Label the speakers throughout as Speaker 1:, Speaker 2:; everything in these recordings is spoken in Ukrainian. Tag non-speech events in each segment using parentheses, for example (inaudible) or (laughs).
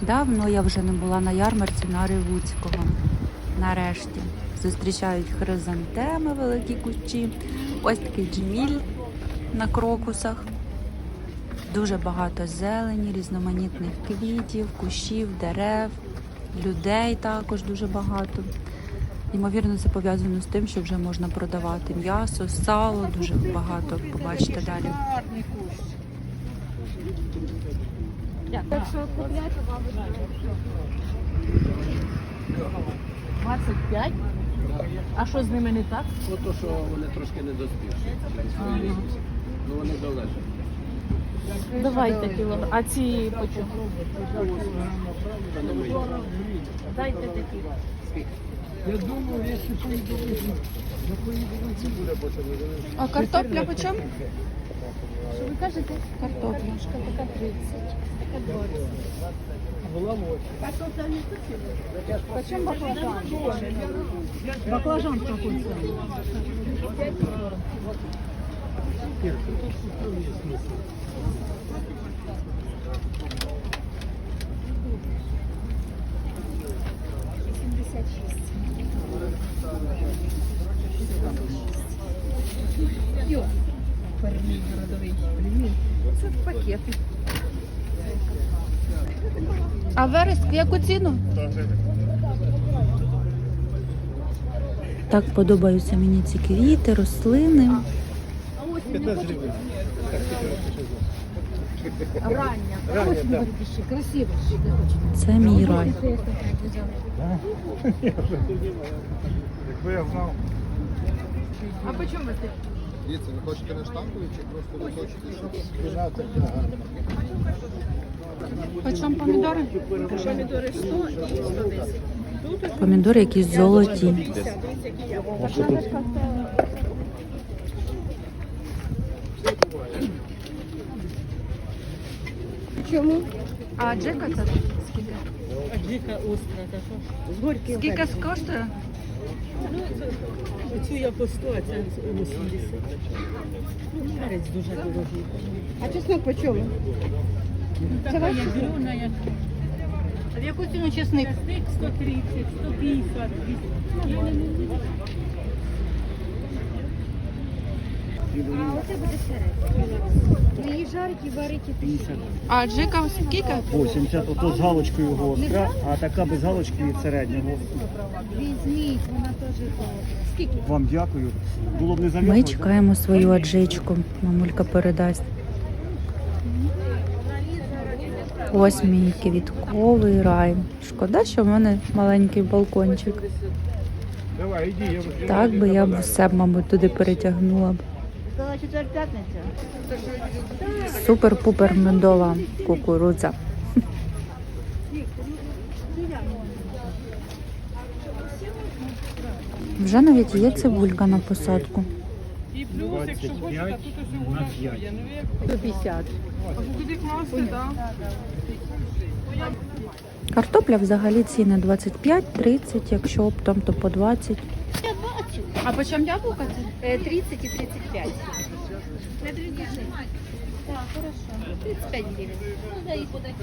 Speaker 1: Давно я вже не була на ярмарці на Ривуцького. Нарешті зустрічають хризантеми, великі кущі. Ось такий джміль на крокусах. Дуже багато зелені, різноманітних квітів, кущів, дерев, людей також дуже багато. Ймовірно, це пов'язано з тим, що вже можна продавати м'ясо, сало, дуже багато. Побачите далі.
Speaker 2: Так що купляйте вам
Speaker 3: 25? А що з ними не так?
Speaker 4: Ну, то, що вони трошки не доспівші. Ну, вони залежать.
Speaker 3: Давайте кілограм. А ці по чому? Дайте такі.
Speaker 4: Я думаю, якщо поїду, я поїду, це буде потім.
Speaker 1: А картопля по чому?
Speaker 2: Що ви кажете?
Speaker 1: Картопля.
Speaker 2: Трошка така 30, Была 8.
Speaker 3: Почем баклажан? Баклажан в какой
Speaker 2: цене? Пельмень городовий. Пельмень. Ну, Це пакеты.
Speaker 1: А вереск в яку ціну? Так подобаються мені ці квіти, рослини.
Speaker 2: Рання. Красиво.
Speaker 1: Це мій рай.
Speaker 5: Якби я знав.
Speaker 2: А по чому ви такі?
Speaker 5: Дивіться, ви хочете на штампові чи просто ви хочете, щоб
Speaker 1: Почем помідори?
Speaker 2: Помідори 100 і 110.
Speaker 1: Помідори якісь золоті.
Speaker 2: Чому?
Speaker 1: А джека це скільки?
Speaker 3: Джика остра, та що? З горьким.
Speaker 1: Скільки коштує?
Speaker 3: Цю я по 100, а це 80. Ну, Перець дуже дорогий.
Speaker 2: А чеснок по чому?
Speaker 3: Це ваша зелена, як
Speaker 1: В яку ціну чесник?
Speaker 3: стик 130, 150, 200.
Speaker 2: А оце буде середньо. Ви її жарите, варите.
Speaker 6: 50.
Speaker 1: А джека скільки?
Speaker 6: 80, ото з галочкою гостра, а така без галочки від середнього.
Speaker 2: Візьміть, вона теж добра. Скільки?
Speaker 6: Вам дякую. Було б не
Speaker 1: Ми чекаємо свою аджичку. Мамулька передасть. Ось мій квітковий рай. Шкода, що в мене маленький балкончик. Так би я б все, мабуть, туди перетягнула б. Супер-пупер медова кукурудза. Вже навіть є цибулька на посадку.
Speaker 6: 25 на 5.
Speaker 3: 150.
Speaker 1: Картопля взагалі ціни 25-30, якщо оптом, то по 20. А по чому яблука?
Speaker 2: Е, 30 і 35. На дві Так, хорошо. 35 гривень. Ну, да, і подати.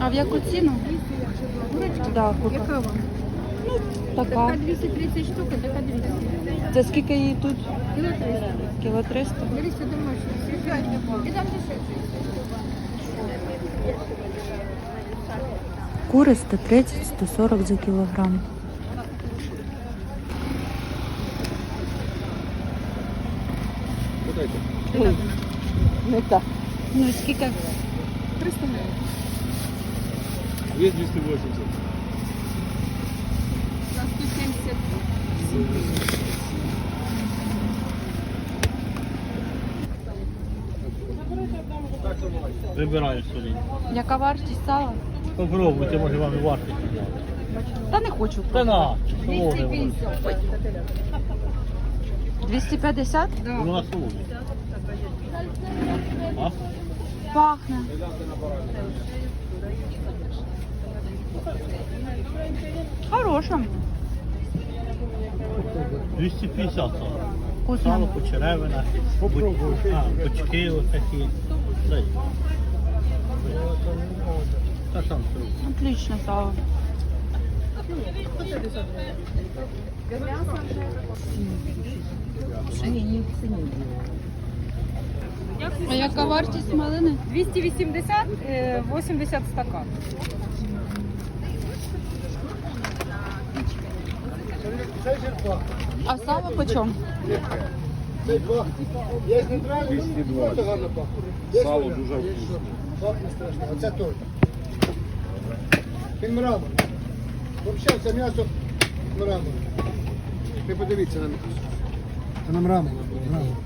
Speaker 1: А в яку ціну? Да,
Speaker 2: Яка вам?
Speaker 1: така.
Speaker 2: Така 230 штук, а така 200.
Speaker 1: Це скільки її тут?
Speaker 2: Кіло 300.
Speaker 1: Кіло 300.
Speaker 2: Беріться домашні. І там.
Speaker 1: Кури 130-140 за кілограм.
Speaker 3: Не так.
Speaker 1: Ну скільки?
Speaker 2: 300 гривень.
Speaker 4: Є 280.
Speaker 2: За 170.
Speaker 7: Вибираю собі.
Speaker 1: Яка вартість сала?
Speaker 7: Попробуйте, може вам і вартість.
Speaker 1: Та не хочу.
Speaker 7: Та на, солоне воно.
Speaker 1: 250?
Speaker 7: Вона солоне. А?
Speaker 1: Пахне. Хороша.
Speaker 7: 250 сало.
Speaker 1: вкусно.
Speaker 7: Сало, почеревина,
Speaker 6: Попробуй.
Speaker 7: а, бочки отакі. Дай. Та сам.
Speaker 1: Отлично сало. А яка вартість малини?
Speaker 3: 280, е, 80 стакан.
Speaker 1: А сало по чому?
Speaker 5: Пах. Є нейтральний, 220. гарно пахне. Сало дуже вкусне. Пахне страшно. Оце той. Він мрамор. Взагалі, це м'ясо мрамор. Ви подивіться на м'ясо. Це на мрамор. мрамор.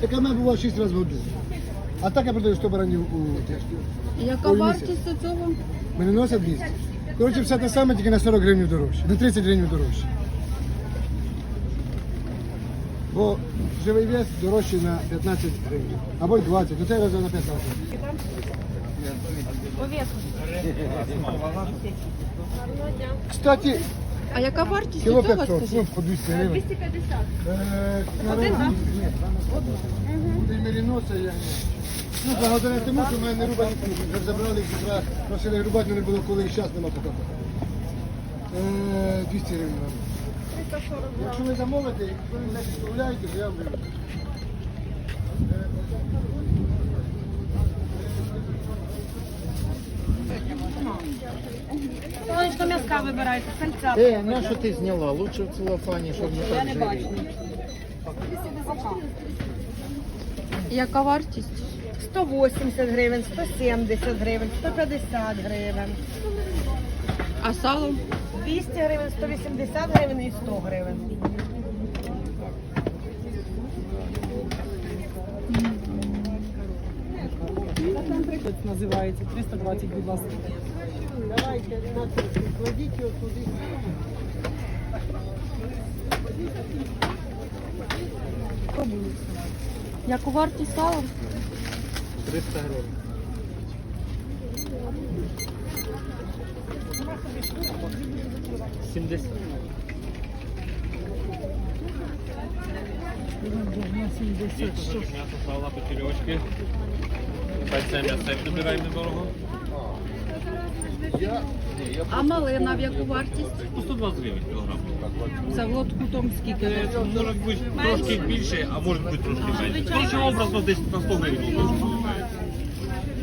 Speaker 5: Таке мене буває 6 разів в году. А так я продаю 100 баранів у тесті.
Speaker 1: Яка вартість цього?
Speaker 5: Мене носять 200. Коротше, все те саме, тільки на 40 гривень дорожче. На 30 гривень дорожче. Бо живий вес дорожчий на 15 гривень. Або й 20, до цей раз на 15 гривень. Кстати,
Speaker 1: А яка вартість
Speaker 5: кіло
Speaker 1: цього,
Speaker 5: 500, ну,
Speaker 1: скажіть?
Speaker 5: по 200 гривень.
Speaker 2: 250.
Speaker 5: Е, на Ні, Буде меріноса, я Ну, благодаря тому, що в мене не рубані кухні. Вже забрали їх з утра, просили рубати, але не було коли, і зараз нема поки. Е, 200 гривень. мабуть. Якщо ви замовите, якщо ви не відправляєте, то я вам вивезу.
Speaker 3: Сонечко м'язка вибирайте, сальця.
Speaker 5: Е, на що ти зняла? Лучше в целофані, щоб не так жарити.
Speaker 1: Яка вартість?
Speaker 3: 180 гривень, 170 гривень, 150 гривень.
Speaker 1: А сало?
Speaker 3: 200 гривень, 180 гривень і 100 гривень.
Speaker 8: називається 320, будь ласка.
Speaker 5: Давайте, кладіть його туди.
Speaker 1: Яку вартість сала?
Speaker 7: 300 гривень. Сімдесят. М'ясо, сала, печерьочки. Хай це м'ясо підбирай недорого.
Speaker 1: А малина в яку вартість?
Speaker 7: По 120 гривень кілограм.
Speaker 1: Це в лотку том скільки?
Speaker 7: Може бути трошки більше, а може бути трошки менше. Коротше, образно десь на 100 гривень.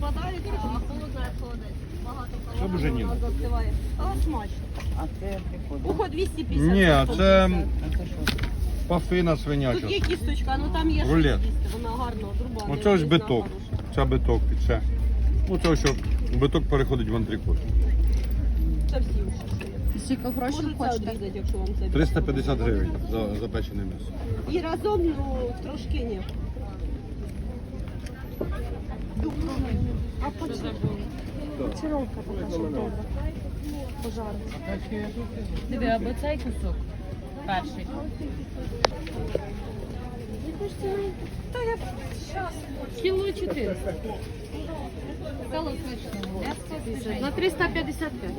Speaker 7: попробуйте. Щоб вже ні.
Speaker 3: Але смачно. Ухо 250.
Speaker 9: Ні, це пафина свиняча.
Speaker 3: Тут є кісточка, ну там є
Speaker 9: Рулет.
Speaker 3: щось їсти, вона гарно отрубана.
Speaker 9: Оце ось биток. Це биток під це. Оце що биток переходить в антрикот.
Speaker 3: Це всі вже.
Speaker 1: Скільки грошей
Speaker 3: це
Speaker 1: хочете?
Speaker 3: обрізати, якщо вам це.
Speaker 9: 350 гривень за запечене м'ясо.
Speaker 3: І разом, ну, трошки ні.
Speaker 8: Диви, або цей кусок перший. Та Кіло 400. Сало смачне.
Speaker 3: На 355.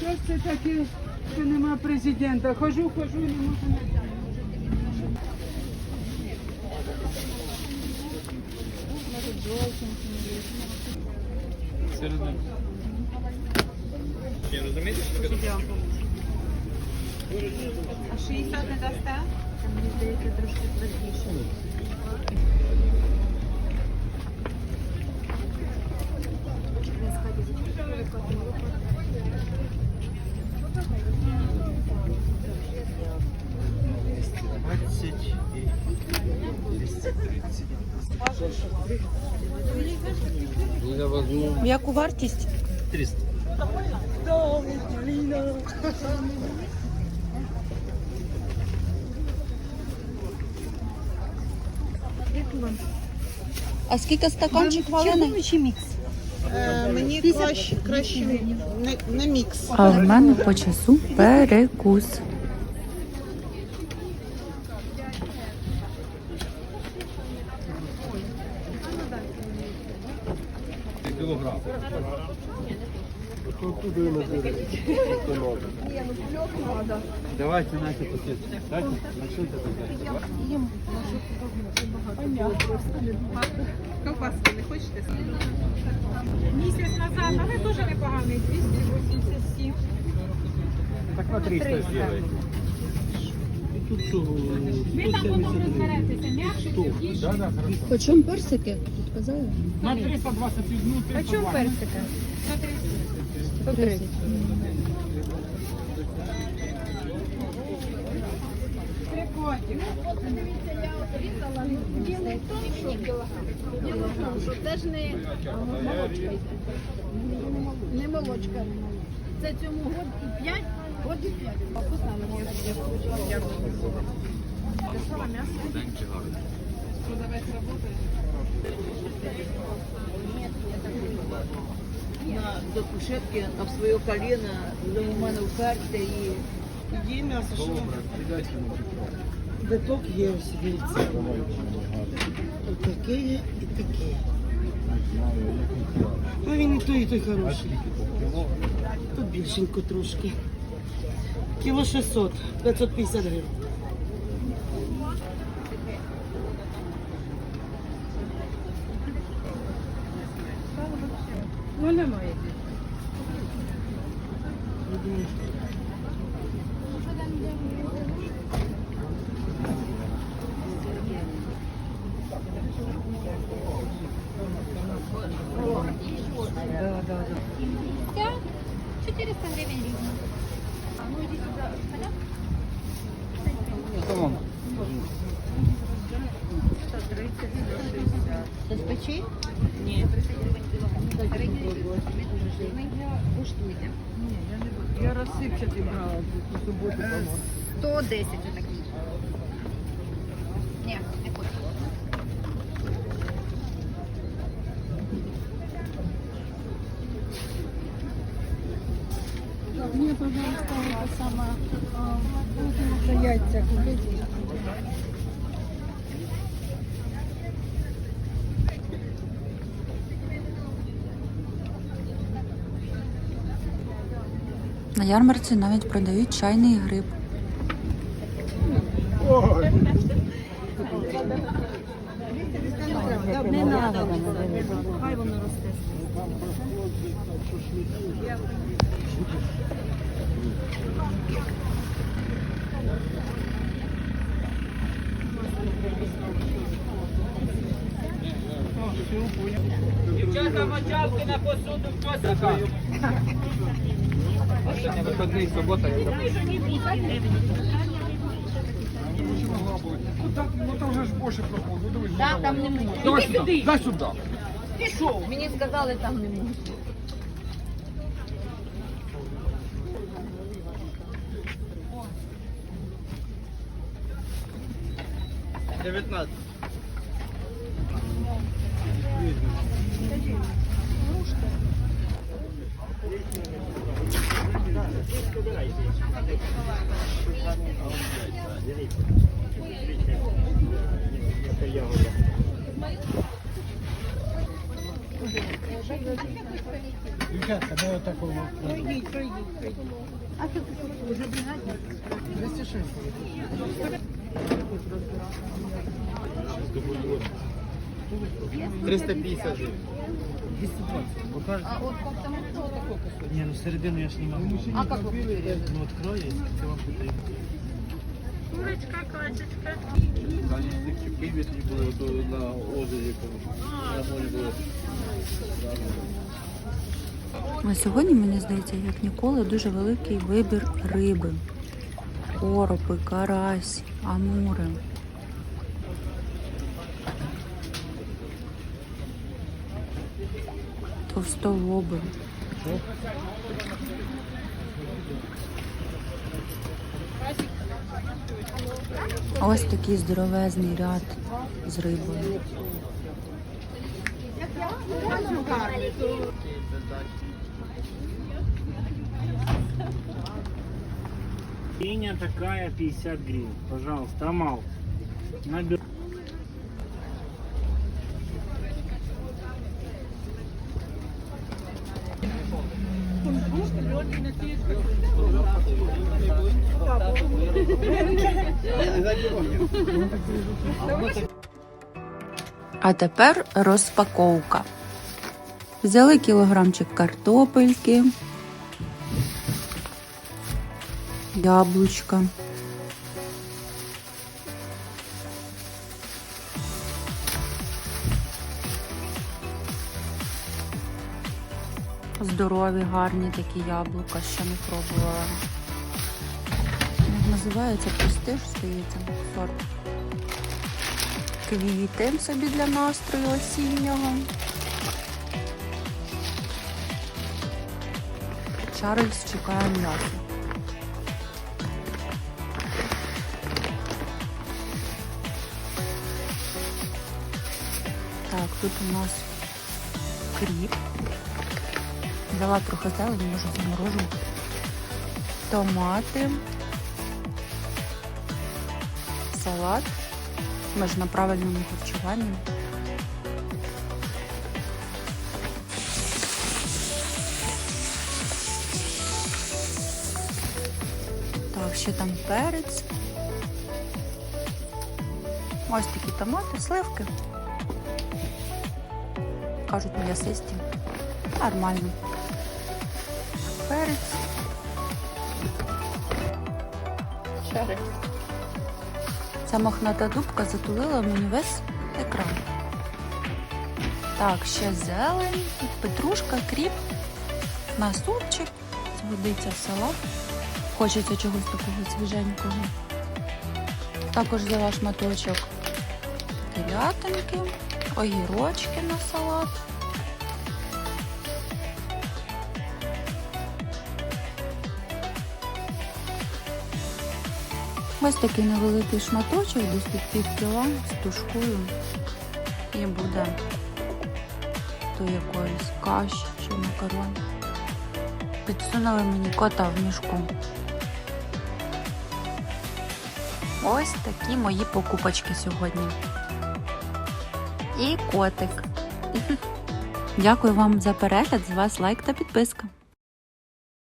Speaker 8: Що ж це таке, що нема президента? Хожу, хожу, не можу.
Speaker 7: Середину. Чи розумієте?
Speaker 3: А 60 не дасте? Мені здається, трошки твердіше.
Speaker 1: В яку вартість?
Speaker 7: 300.
Speaker 1: А скільки стаканчик валений?
Speaker 3: чи мікс?
Speaker 8: Мені краще, краще не, не мікс.
Speaker 1: А в мене по часу перекус.
Speaker 7: Давайте Настя посвітить. Дайте, начнете так.
Speaker 8: Ковбаски не хочете? Місяць назад, але теж непоганий, 287.
Speaker 6: Так на 300 зробити.
Speaker 8: Ви там потім розберетеся, м'якше більше.
Speaker 1: Почому персики? Тут казали?
Speaker 6: На 321,
Speaker 8: А чому персика?
Speaker 1: 130.
Speaker 2: Діло в тому, що це ж не молочка. Не молочка. Це цьому год і 5, год і 5.
Speaker 3: На, до кушетки, а в своє коліно, у мене в карті і...
Speaker 8: Є м'ясо, що? Биток є ось дивіться. Тут таке є і таке. Ну він і той, і той хороший. Тут більшенько трошки. Кіло 600, 550 гривень. Ну немає.
Speaker 2: Ця 400 гривень рівно. А ну іди сюди. Понятно? Це з печі? Ні. Куштуйте.
Speaker 8: Я не розсипчатий брала по суботу.
Speaker 2: 110 отакий. Ні, не хочу.
Speaker 8: Мне, пожалуйста, это самое, а, яйца купите.
Speaker 1: На ярмарці навіть продають чайний гриб.
Speaker 3: Не надо. хай воно росте.
Speaker 7: Дівчата, мочалки на посуду, хто? А сьогодні виходний, субота.
Speaker 5: Ну там вже ж більше проходить. Ну, дивись,
Speaker 2: Так, там не можна.
Speaker 5: Давай сюди, дай сюди.
Speaker 2: Пішов. Мені сказали, там не можна.
Speaker 5: Дівчатка, давай такого.
Speaker 8: Пройдіть, пройдіть.
Speaker 5: 206.
Speaker 2: А от как там
Speaker 6: Ні, ну середину я ж не можу.
Speaker 2: А как вы?
Speaker 6: Ну открою, це вам потрібно.
Speaker 7: В Києві тоді було то на озері. На морі було.
Speaker 1: На сьогодні, мені здається, як ніколи, дуже великий вибір риби. Коропи, карась, амури. Товстолоби. Ось такий здоровезний ряд з рибою.
Speaker 6: Пеня такая 50 гривен. Пожалуйста, Амал. Набер.
Speaker 1: А тепер розпаковка. Взяли кілограмчик картопельки, яблучка. Здорові, гарні такі яблука, ще не пробувала. Називається престиж, здається, сорт. Квіти собі для настрою осіннього. Чарльз чекає м'ясо. Так, тут у нас кріп. Взяла трохи зелені, може заморожу. Томати. Салат. Ми ж на правильному харчуванні. Так, ще там перець. Ось такі томати, сливки. Кажуть, м'ясисті. Нормально. Перець. Шериф. Ця мохната дубка затулила мені весь екран. Так, ще зелень, петрушка, кріп, на супчик, згодиться салат. Хочеться чогось такого свіженького. Також взяла шматочок телятинки, огірочки на салат. Ось такий невеликий шматочок, десь тут пів з тушкою. І буде то якоїсь каші чи макарон. Підсунули мені кота в мішку. Ось такі мої покупочки сьогодні. І котик. (laughs) Дякую вам за перегляд. З вас лайк та підписка.